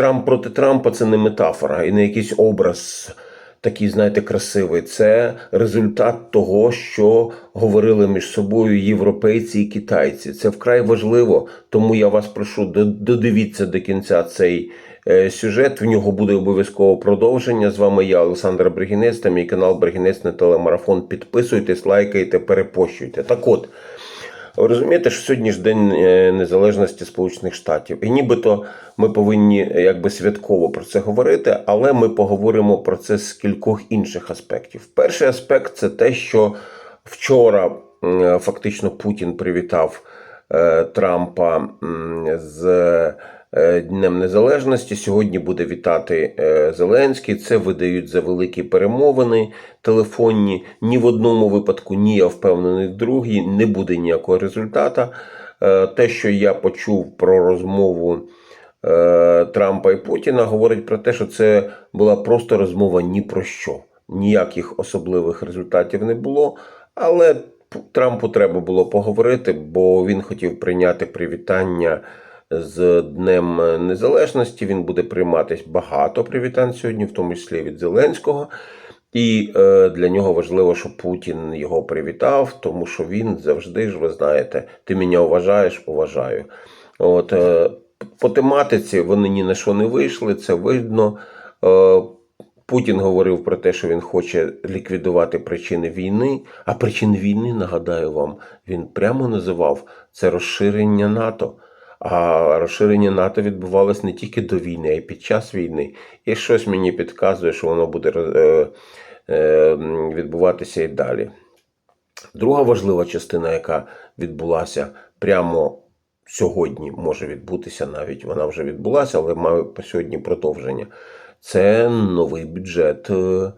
Трамп проти Трампа це не метафора і не якийсь образ такий, знаєте, красивий. Це результат того, що говорили між собою європейці і китайці. Це вкрай важливо, тому я вас прошу, додивіться до кінця цей е, сюжет. В нього буде обов'язково продовження. З вами я, Олександр Бригінець, та мій канал Бригінець на телемарафон. Підписуйтесь, лайкайте, перепощуйте. Так от. Ви розумієте, що сьогодні ж День е, Незалежності Сполучених Штатів. І нібито ми повинні е, якби святково про це говорити, але ми поговоримо про це з кількох інших аспектів. Перший аспект це те, що вчора фактично Путін привітав е, Трампа з Днем Незалежності. Сьогодні буде вітати е, Зеленський. Це видають за великі перемовини телефонні. Ні в одному випадку, ні я впевнений в другій, не буде ніякого результата. Е, Те, що я почув про розмову е, Трампа і Путіна, говорить про те, що це була просто розмова ні про що. Ніяких особливих результатів не було. Але Трампу треба було поговорити, бо він хотів прийняти привітання з Днем Незалежності. Він буде прийматись багато привітань сьогодні, в тому числі від Зеленського. І е, для нього важливо, щоб Путін його привітав, тому що він завжди ж, ви знаєте, ти мене вважаєш, поважаю. От, е, по тематиці вони ні на що не вийшли, це видно. Е, Путін говорив про те, що він хоче ліквідувати причини війни. А причини війни, нагадаю вам, він прямо називав це розширення НАТО. А розширення НАТО відбувалось не тільки до війни, а й під час війни. І щось мені підказує, що воно буде е, е, відбуватися і далі. Друга важлива частина, яка відбулася прямо сьогодні, може відбутися навіть, вона вже відбулася, але має по сьогодні продовження. Це новий бюджет е,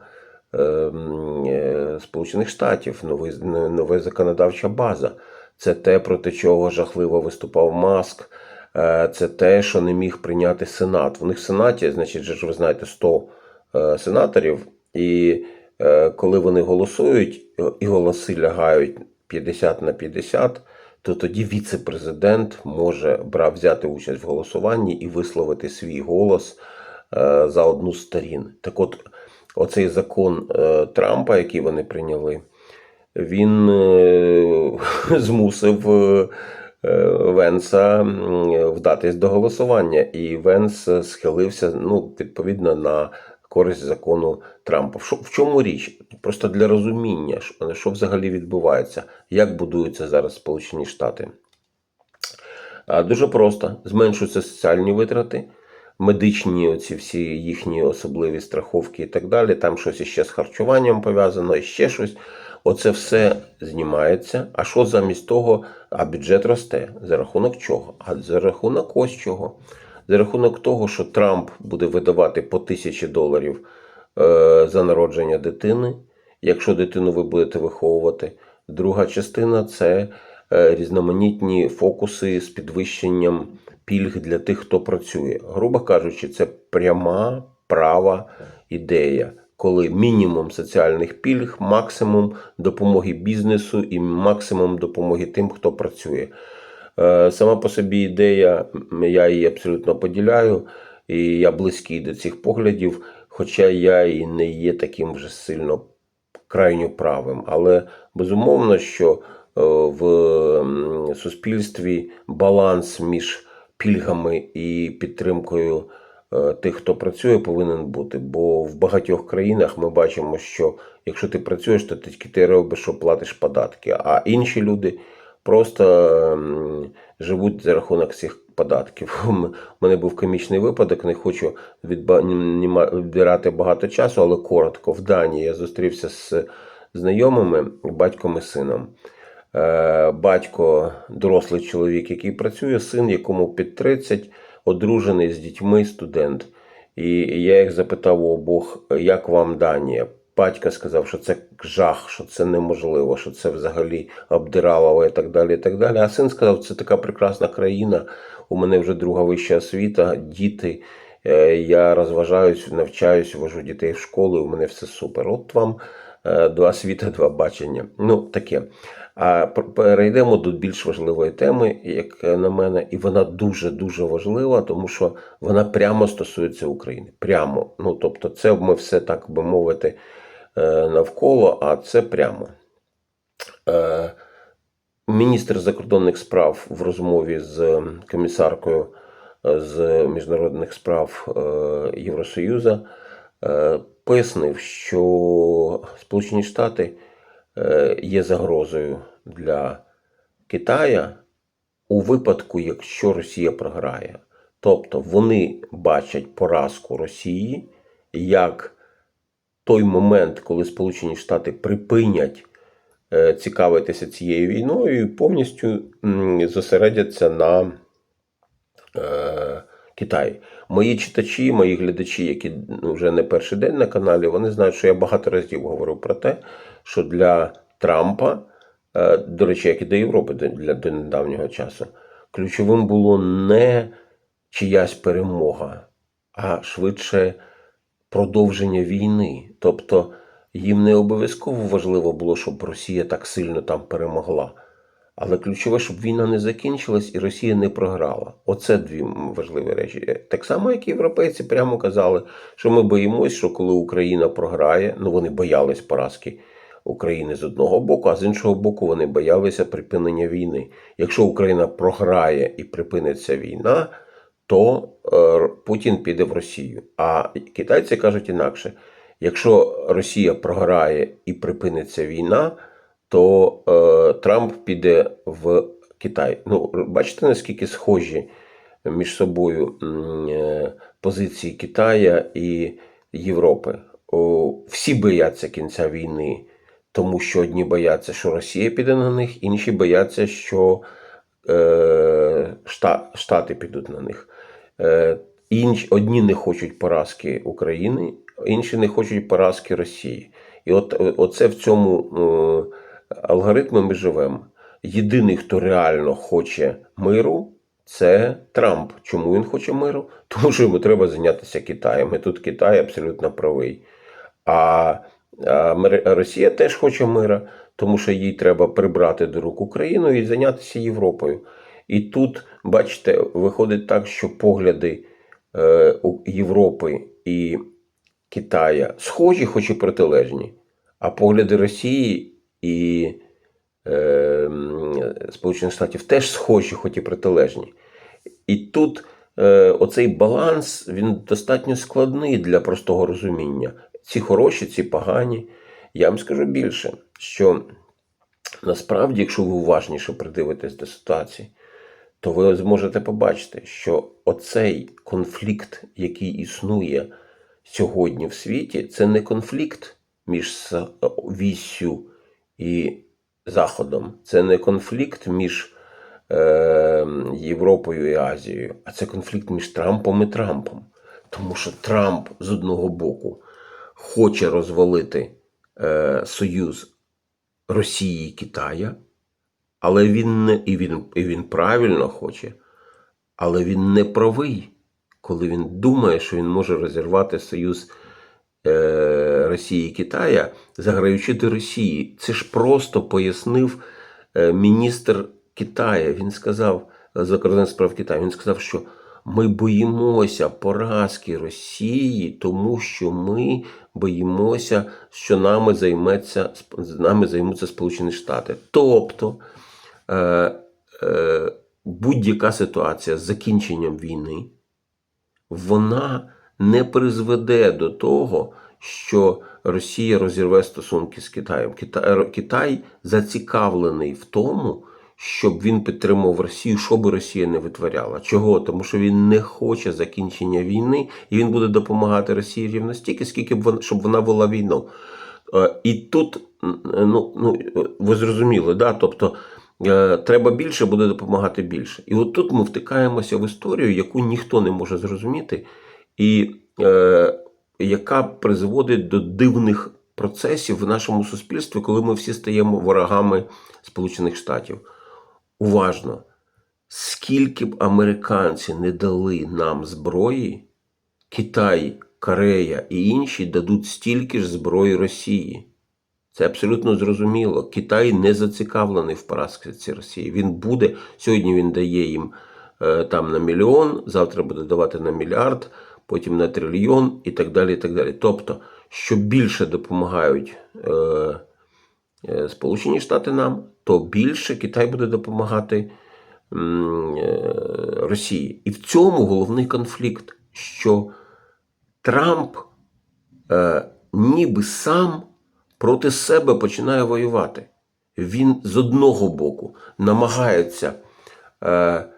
е, м, е, Сполучених Штатів, новий, нова законодавча база. Це те, проти чого жахливо виступав Маск. Е, Це те, що не міг прийняти Сенат. В них в Сенаті, значить, ви знаєте, 100 е, сенаторів, і е, коли вони голосують і голоси лягають 50 на 50, то тоді віце-президент може брав взяти участь в голосуванні і висловити свій голос за одну з сторін. Так от, оцей закон Трампа, який вони прийняли, він е, змусив е, е, Венса вдатись до голосування, і Венс схилився ну, відповідно на користь закону Трампа. В чому річ? Просто для розуміння, що взагалі відбувається, як будуються зараз Сполучені Штати. Дуже просто зменшуються соціальні витрати, медичні оці всі їхні особливі страховки і так далі. Там щось іще з харчуванням пов'язано, і ще щось. Оце все знімається. А що замість того? А бюджет росте. За рахунок чого? А за рахунок ось чого. За рахунок того, що Трамп буде видавати по тисячі доларів е, за народження дитини, якщо дитину ви будете виховувати. Друга частина це е, різноманітні фокуси з підвищенням пільг для тих, хто працює. Грубо кажучи, це пряма права ідея, коли мінімум соціальних пільг, максимум допомоги бізнесу і максимум допомоги тим, хто працює. Е, Сама по собі ідея, я її абсолютно поділяю, і я близький до цих поглядів, хоча я і не є таким вже сильно крайньо правим. Але безумовно, що е, в суспільстві баланс між пільгами і підтримкою тих, хто працює, повинен бути. Бо в багатьох країнах ми бачимо, що якщо ти працюєш, то тільки ти робиш, що платиш податки, а інші люди просто живуть за рахунок цих податків. У мене був комічний випадок, не хочу відбирати багато часу, але коротко. В Данії я зустрівся з знайомими, батьком і сином. Е, Батько дорослий чоловік, який працює, син, якому під 30, одружений з дітьми, студент. І я їх запитав у обох, як вам Данія? Батько сказав, що це жах, що це неможливо, що це взагалі обдиралово і так далі. і так далі. А син сказав, це така прекрасна країна. У мене вже друга вища освіта, діти. е, Я розважаюсь, навчаюсь, вожу дітей в школу, у мене все супер. От вам е, два світи, два бачення. Ну, таке. А перейдемо до більш важливої теми, як на мене, і вона дуже-дуже важлива, тому що вона прямо стосується України. Прямо. Ну, тобто, це ми все так би мовити е, навколо, а це прямо. Е, Міністр закордонних справ в розмові з комісаркою е, з міжнародних справ Євросоюзу пояснив, що Сполучені Штати є загрозою для Китая у випадку, якщо Росія програє. Тобто вони бачать поразку Росії як той момент, коли Сполучені Штати припинять е, цікавитися цією війною і повністю зосередяться на Китаї. Мої читачі, мої глядачі, які ну, вже не перший день на каналі, вони знають, що я багато разів говорив про те, що для Трампа, е, до речі, як і до Європи для до недавнього часу, ключовим було не чиясь перемога, а швидше продовження війни. Тобто їм не обов'язково важливо було, щоб Росія так сильно там перемогла. Але ключове, щоб війна не закінчилась і Росія не програла. Оце дві важливі речі. Так само, як і європейці прямо казали, що ми боїмось, що коли Україна програє, ну вони боялись поразки України з одного боку, а з іншого боку, вони боялися припинення війни. Якщо Україна програє і припиниться війна, то е, Путін піде в Росію. А китайці кажуть інакше: якщо Росія програє і припиниться війна, то е, Трамп піде в Китай. Ну, бачите, наскільки схожі між собою е, позиції Китая і Європи. О, всі бояться кінця війни, тому що одні бояться, що Росія піде на них, інші бояться, що е, Шта- Штати підуть на них. Е, інш, одні не хочуть поразки України, інші не хочуть поразки Росії. І от е, оце в цьому е, алгоритмі ми живемо. Єдиний, хто реально хоче миру, це Трамп. Чому він хоче миру? Тому що йому треба зайнятися Китаєм. І тут Китай абсолютно правий. А, а Росія теж хоче мира, тому що їй треба прибрати до рук Україну і зайнятися Європою. І тут, бачите, виходить так, що погляди е, Європи і Китая схожі, хоч і протилежні, а погляди Росії і е, Сполучених Штатів теж схожі, хоч і протилежні. І тут е, оцей баланс він достатньо складний для простого розуміння. Ці хороші, ці погані. Я вам скажу більше, що насправді, якщо ви уважніше придивитесь до ситуації, то ви зможете побачити, що оцей конфлікт, який існує сьогодні в світі, це не конфлікт між Віссю і Заходом, це не конфлікт між е, Європою і Азією, а це конфлікт між Трампом і Трампом. Тому що Трамп з одного боку хоче розвалити е, союз Росії і Китая, але він не і він, і він правильно хоче, але він не правий, коли він думає, що він може розірвати союз Росії і Китая, заграючи до Росії. Це ж просто пояснив е, міністр Китая. Він сказав е, закордонних справ Китаю. Він сказав, що ми боїмося поразки Росії, тому що ми боїмося, що нами займеться нами займуться Сполучені Штати. Тобто е, е, будь-яка ситуація з закінченням війни, вона не призведе до того, що Росія розірве стосунки з Китаєм. Китай, Китай зацікавлений в тому, щоб він підтримував Росію, що би Росія не витворяла. Чого? Тому що він не хоче закінчення війни, і він буде допомагати Росії рівно стільки, скільки б вона, щоб вона вела війну. Е, І тут, ну, ну ви зрозуміли, да? тобто е, треба більше, буде допомагати більше. І от тут ми втикаємося в історію, яку ніхто не може зрозуміти, і е, яка призводить до дивних процесів в нашому суспільстві, коли ми всі стаємо ворогами Сполучених Штатів. Уважно, скільки б американці не дали нам зброї, Китай, Корея і інші дадуть стільки ж зброї Росії. Це абсолютно зрозуміло. Китай не зацікавлений в поразці Росії. Він буде сьогодні. Він дає їм е, там на мільйон, завтра буде давати на мільярд, потім на трильйон і так далі. І так далі. Тобто, що більше допомагають е, е, Сполучені Штати нам, то більше Китай буде допомагати е, Росії. І в цьому головний конфлікт, що Трамп е, ніби сам проти себе починає воювати. Він з одного боку намагається е,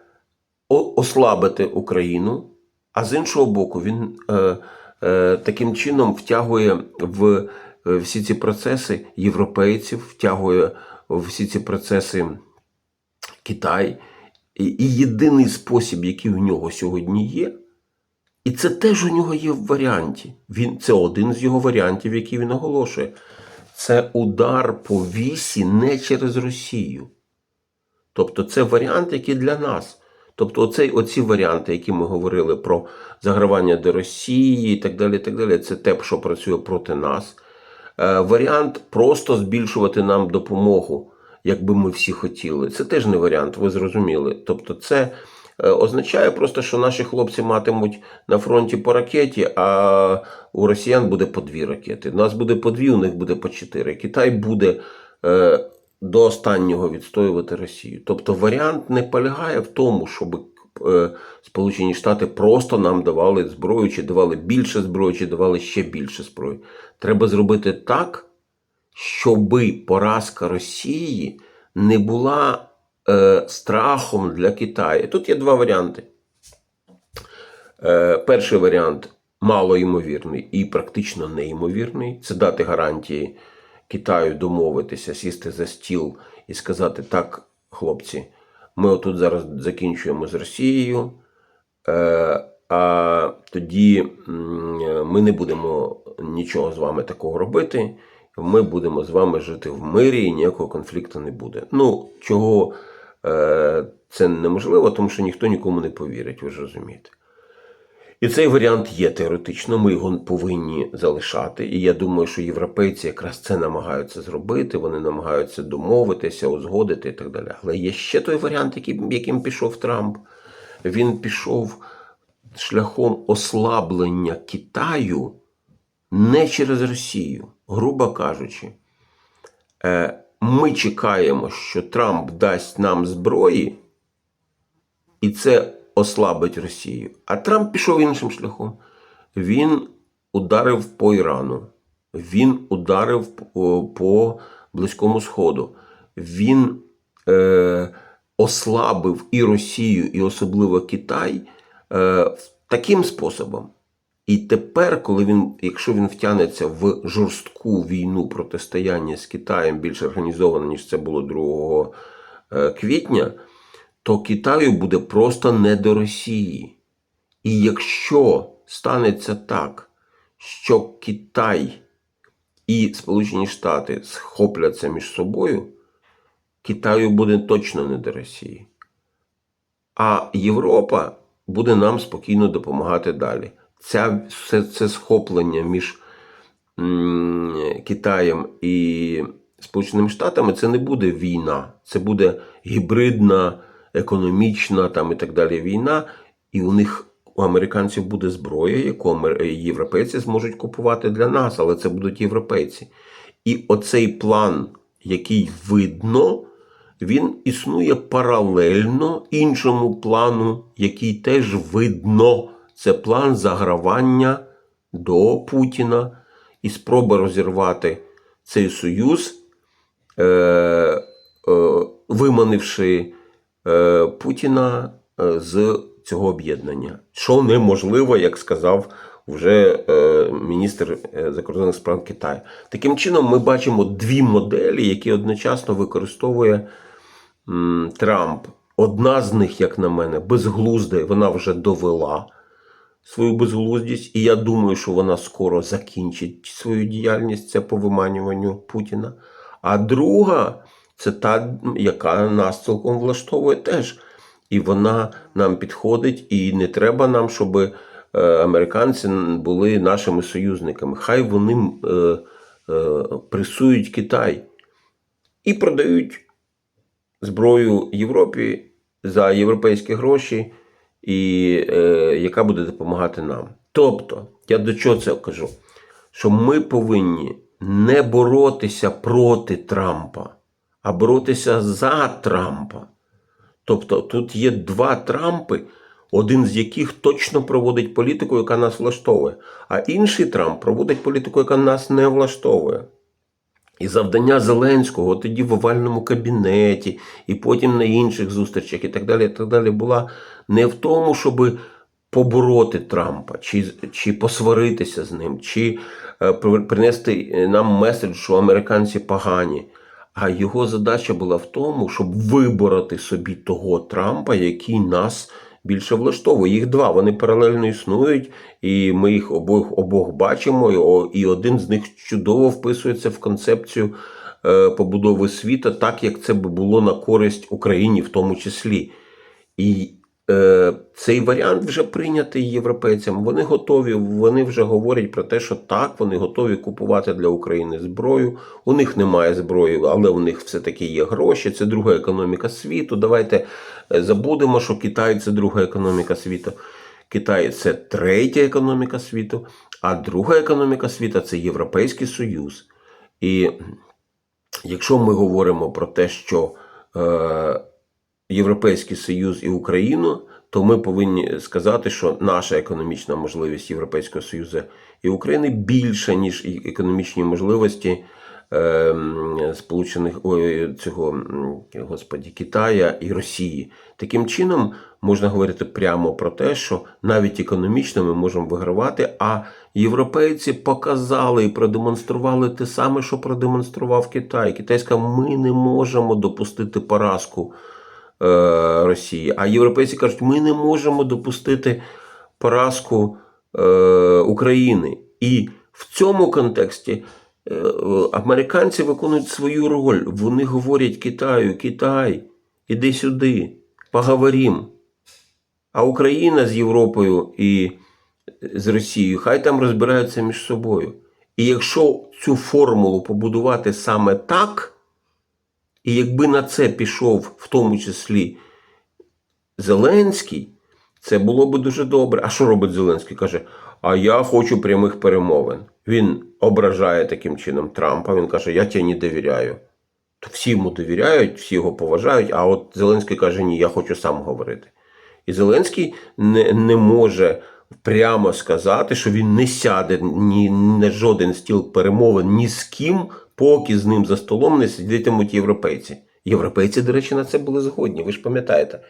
ослабити Україну, а з іншого боку, він е, е, таким чином втягує в е, всі ці процеси європейців, втягує в всі ці процеси Китай. І, і єдиний спосіб, який у нього сьогодні є, і це теж у нього є в варіанті. Він, це один з його варіантів, який він оголошує. Це удар по вісі не через Росію. Тобто це варіант, який для нас. Тобто, оцей, оці варіанти, які ми говорили про загравання до Росії і так далі, так далі, це те, що працює проти нас. Е, варіант просто збільшувати нам допомогу, якби ми всі хотіли. Це теж не варіант, ви зрозуміли. Тобто, це е, означає просто, що наші хлопці матимуть на фронті по ракеті, а у росіян буде по дві ракети. У нас буде по дві, у них буде по чотири. Китай буде е, до останнього відстоювати Росію. Тобто варіант не полягає в тому, щоб е, Сполучені Штати просто нам давали зброю, чи давали більше зброї, чи давали ще більше зброї. Треба зробити так, щоби поразка Росії не була е, страхом для Китаю. Тут є два варіанти. Е, перший варіант малоймовірний і практично неймовірний це дати гарантії Китаю домовитися, сісти за стіл і сказати: так, хлопці, ми отут зараз закінчуємо з Росією, е, а тоді ми не будемо нічого з вами такого робити. Ми будемо з вами жити в мирі і ніякого конфлікту не буде. Ну, чого е, це неможливо, тому що ніхто нікому не повірить, ви ж розумієте. І цей варіант є теоретично, ми його повинні залишати. І я думаю, що європейці якраз це намагаються зробити, вони намагаються домовитися, узгодити і так далі. Але є ще той варіант, яким пішов Трамп. Він пішов шляхом ослаблення Китаю не через Росію, грубо кажучи. Е, Ми чекаємо, що Трамп дасть нам зброї, і це ослабить Росію. А Трамп пішов іншим шляхом. Він ударив по Ірану, він ударив по, по Близькому Сходу. Він е, ослабив і Росію, і особливо Китай е, таким способом. І тепер, коли він, якщо він втягнеться в жорстку війну протистояння з Китаєм більш організовано, ніж це було 2 е, квітня, то Китаю буде просто не до Росії. І якщо станеться так, що Китай і Сполучені Штати схопляться між собою, Китаю буде точно не до Росії. А Європа буде нам спокійно допомагати далі. Ця, це, це схоплення між м, Китаєм і Сполученими Штатами це не буде війна, це буде гібридна, економічна там і так далі війна. І у них у американців буде зброя, яку амер- європейці зможуть купувати для нас, але це будуть європейці. І оцей план, який видно, він існує паралельно іншому плану, який теж видно. Це план загравання до Путіна і спроба розірвати цей союз, е, е, виманивши е, Путіна е, з цього об'єднання. Що неможливо, як сказав вже е, міністр е, закордонних справ Китаю. Таким чином, ми бачимо дві моделі, які одночасно використовує Трамп. Одна з них, як на мене, безглузда, вона вже довела свою безглуздість, і я думаю, що вона скоро закінчить свою діяльність це по виманюванню Путіна. А друга це та, яка нас цілком влаштовує теж. І вона нам підходить, і не треба нам, щоб е, американці були нашими союзниками. Хай вони е, е, пресують Китай і продають зброю Європі за європейські гроші, і е, яка буде допомагати нам. Тобто, я до чого це кажу? Що ми повинні не боротися проти Трампа, а боротися за Трампа. Тобто тут є два Трампи, один з яких точно проводить політику, яка нас влаштовує, а інший Трамп проводить політику, яка нас не влаштовує. І завдання Зеленського тоді в овальному кабінеті, і потім на інших зустрічах, і так далі, і так далі, була не в тому, щоб побороти Трампа, чи, чи посваритися з ним, чи е, принести нам меседж, що американці погані. А його задача була в тому, щоб вибороти собі того Трампа, який нас більше влаштовує. Їх два, вони паралельно існують, і ми їх обох, обох бачимо, і, один з них чудово вписується в концепцію е, побудови світа, так як це би було на користь Україні в тому числі. І цей варіант вже прийнятий європейцям. Вони готові, вони вже говорять про те, що так, вони готові купувати для України зброю. У них немає зброї, але у них все-таки є гроші. Це друга економіка світу. Давайте е, забудемо, що Китай це друга економіка світу. Китай це третя економіка світу, а друга економіка світу це Європейський Союз. І якщо ми говоримо про те, що е, Європейський Союз і Україну, то ми повинні сказати, що наша економічна можливість Європейського Союзу і України більша, ніж економічні можливості е, Сполучених ой, цього господі Китая і Росії. Таким чином можна говорити прямо про те, що навіть економічно ми можемо вигравати. А європейці показали і продемонстрували те саме, що продемонстрував Китай. Китай сказав, ми не можемо допустити поразку Росії. А європейці кажуть, ми не можемо допустити поразку е, України. І в цьому контексті е, американці виконують свою роль. Вони говорять Китаю, Китай, іди сюди, поговорім. А Україна з Європою і з Росією, хай там розбираються між собою. І якщо цю формулу побудувати саме так, і якби на це пішов в тому числі Зеленський, це було би дуже добре. А що робить Зеленський? Каже: А я хочу прямих перемовин. Він ображає таким чином Трампа. Він каже, я тебе не довіряю. То всі йому довіряють, всі його поважають, а от Зеленський каже, ні, я хочу сам говорити. І Зеленський не, не може прямо сказати, що він не сяде ні на жоден стіл перемовин ні з ким, поки з ним за столом не сидітимуть європейці. Європейці, до речі, на це були згодні. Ви ж пам'ятаєте,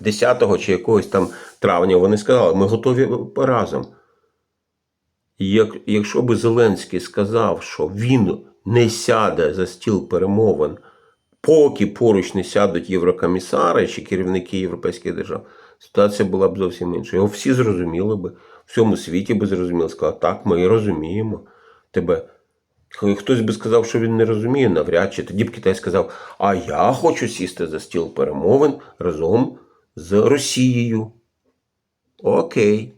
10 чи якогось там травня вони сказали, ми готові разом. Як, якщо би Зеленський сказав, що він не сяде за стіл перемовин, поки поруч не сядуть єврокомісари чи керівники європейських держав, ситуація була б зовсім інша. Його всі зрозуміли би, в всьому світі би зрозуміли, сказали, так, ми розуміємо тебе. Хтось би сказав, що він не розуміє, навряд чи. Тоді б Китай сказав, а я хочу сісти за стіл перемовин разом з Росією. Окей.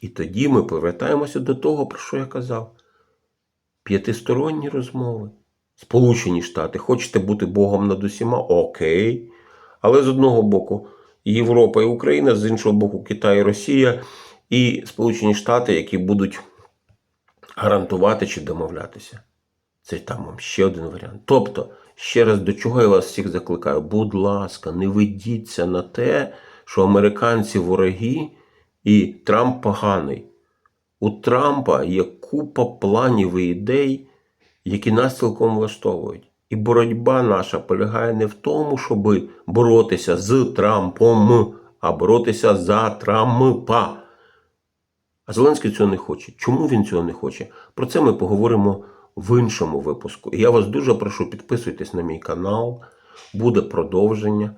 І тоді ми повертаємося до того, про що я казав. П'ятисторонні розмови. Сполучені Штати, хочете бути Богом над усіма? Окей. Але з одного боку Європа і Україна, з іншого боку, Китай і Росія, і Сполучені Штати, які будуть гарантувати чи домовлятися. Це там вам ще один варіант. Тобто, ще раз до чого я вас всіх закликаю, будь ласка, не ведіться на те, що американці вороги і Трамп поганий. У Трампа є купа планів і ідей, які нас цілком влаштовують. І боротьба наша полягає не в тому, щоб боротися з Трампом, а боротися за Трампа. А Зеленський цього не хоче. Чому він цього не хоче? Про це ми поговоримо в іншому випуску. І я вас дуже прошу, підписуйтесь на мій канал, буде продовження.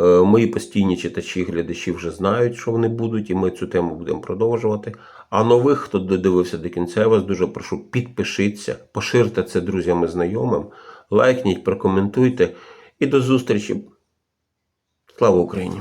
Е, Мої постійні читачі і глядачі вже знають, що вони будуть, і ми цю тему будемо продовжувати. А нових, хто додивився до кінця, я вас дуже прошу, підпишіться, поширте це друзям і знайомим, лайкніть, прокоментуйте. І до зустрічі. Слава Україні!